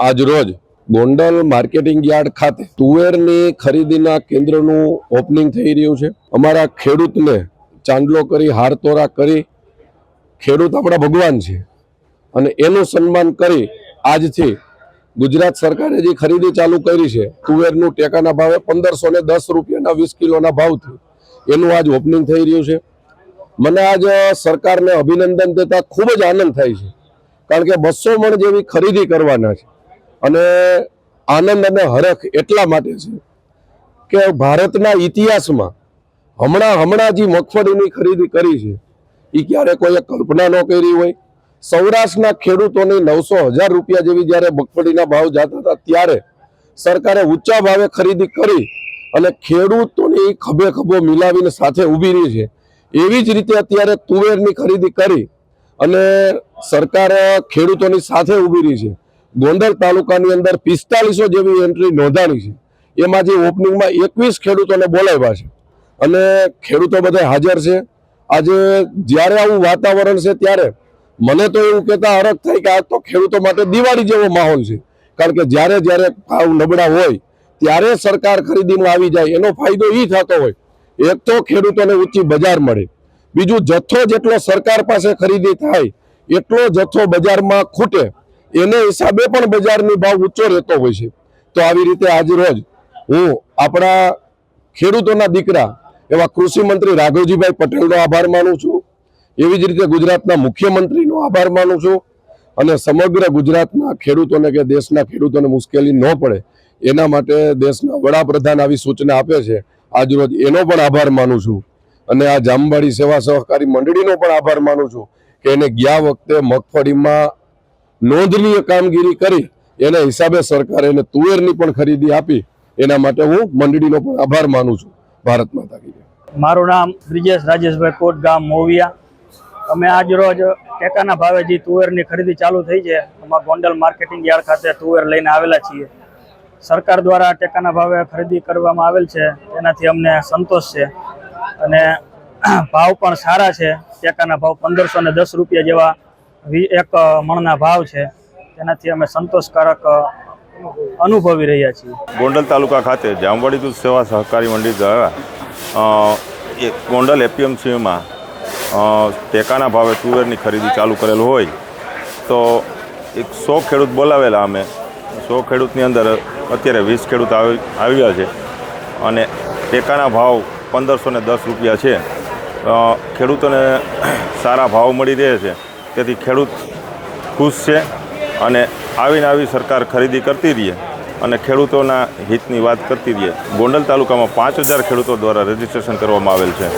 આજરોજ Gondal marketing yard ખાતે તુવેરની ખરીદીના કેન્દ્રનું ઓપનિંગ થઈ રહ્યું છે. અમારા ખેડૂતને ચાંદલો કરી, હારતોરા કરી, ખેડૂત આપણા ભગવાન છે. અને એનું સન્માન કરી આજથી ગુજરાત સરકારે જે ખરીદી ચાલુ કરી છે, તુવેરનું ટેકાના ભાવે પંદરસો ને દસ રૂપિયાના વીસ કિલોના ભાવથી એનું આજ ઓપનિંગ થઈ રહ્યું છે. મને આજ સરકારને અભિનંદન દેતા ખૂબ જ આનંદ થાય છે. કારણ કે બસો મણ જેવી ખરીદી કરવાના છે. અને આનંદ અને હરખ એટલા માટે છે કે ભારતના ઇતિહાસમાં હમણાં હમણાં જે મગફળીની ખરીદી કરી છે એ ક્યારે કોઈએ કલ્પના ન કરી હોય. સૌરાષ્ટ્રના ખેડૂતોની નવસો હજાર રૂપિયા જેવી જ્યારે મગફળીના ભાવ જતા હતા, ત્યારે સરકારે ઊંચા ભાવે ખરીદી કરી અને ખેડૂતોની ખભે ખભો મિલાવીને સાથે ઊભી રહી છે. એવી જ રીતે અત્યારે તુવેરની ખરીદી કરી અને સરકાર ખેડૂતોની સાથે ઊભી રહી છે. ગોંડલ તાલુકાની અંદર પિસ્તાલીસો જેવી એન્ટ્રી નોંધાણી છે. એમાં જે ઓપનિંગમાં એકવીસ ખેડૂતોને બોલાવ્યા છે. અને ખેડૂતો બધા હાજર છે. આજે જ્યારે આવું વાતાવરણ છે ત્યારે મને તો એવું કહેતા હરખ થાય કે આ તો ખેડૂતો માટે દિવાળી જેવો માહોલ છે. કારણ કે જ્યારે જ્યારે ભાવ નબળા હોય, ત્યારે સરકાર ખરીદીમાં આવી જાય. એનો ફાયદો એ થતો હોય, એક તો ખેડૂતોને ઊંચી બજાર મળે. બીજું જથ્થો જેટલો સરકાર પાસે ખરીદી થાય, એટલો જથ્થો બજારમાં ખૂટે. એને હિસાબે પણ બજારની ભાવ ઊંચો રહેતો હોય છે. તો આવી રીતે આજ રોજ હું આપણા ખેડૂતોના દીકરા એવા કૃષિ મંત્રી રાઘવજીભાઈ પટેલનો આભાર માનું છું. એવી જ રીતે ગુજરાતના મુખ્યમંત્રીનો આભાર માનું છું. અને સમગ્ર ગુજરાતના ખેડૂતોને કે દેશના ખેડૂતોને મુશ્કેલી ન પડે, એના માટે દેશના વડાપ્રધાન આવી સૂચના આપે છે. આજરોજ એનો પણ આભાર માનું છું. અને આ જામવાડી સેવા સહકારી મંડળીનો પણ આભાર માનું છું કે એને ગયા વખતે મગફળીમાં નોંધનીય કામગીરી કરી, એના હિસાબે સરકારે એને તુવેરની પણ ખરીદી આપી, એના માટે હું મંડળીનો પણ આભાર માનું છું. ભારત માતા કી મારું નામ બ્રિજેશ રાજેશભાઈ કોટ ગામ મોવિયા. અમે આજ રોજ ટેકાના ભાવે જે તુવેરની ખરીદી ચાલુ થઈ છે અમારા ગોંડલ માર્કેટિંગ યાર્ડ ખાતે તુવેર લઈને આવેલા છીએ. સરકાર દ્વારા ટેકાના ભાવે ખરીદી કરવામાં આવેલ છે, એનાથી અમને સંતોષ છે. અને ભાવ પણ સારા છે, ટેકાના ભાવ પંદરસો ને દસ રૂપિયા જેવા એક મણના ભાવ છે. તેનાથી અમે સંતોષકારક અનુભવી રહ્યા છીએ. ગોંડલ તાલુકા ખાતે જામવાડી દૂધ સેવા સહકારી મંડળી દ્વારા ગોંડલ એપીએમસીમાં ટેકાના ભાવે તુવેરની ખરીદી ચાલુ કરેલ હોય. તો એક સો ખેડૂત બોલાવેલા અમે. સો ખેડૂતની અંદર અત્યારે વીસ ખેડૂત આવી, આવ્યા છે. અને ટેકાના ભાવ પંદરસો ને દસ રૂપિયા છે. ખેડૂતોને સારા ભાવ મળી રહે છે. તેથી ખેડૂત ખુશ છે અને આવીને આવી સરકાર ખરીદી કરતી રહીએ અને ખેડૂતોના હિતની વાત કરતી રહીએ. ગોંડલ તાલુકામાં પાંચ હજાર ખેડૂતો દ્વારા રજીસ્ટ્રેશન કરવામાં આવેલ છે.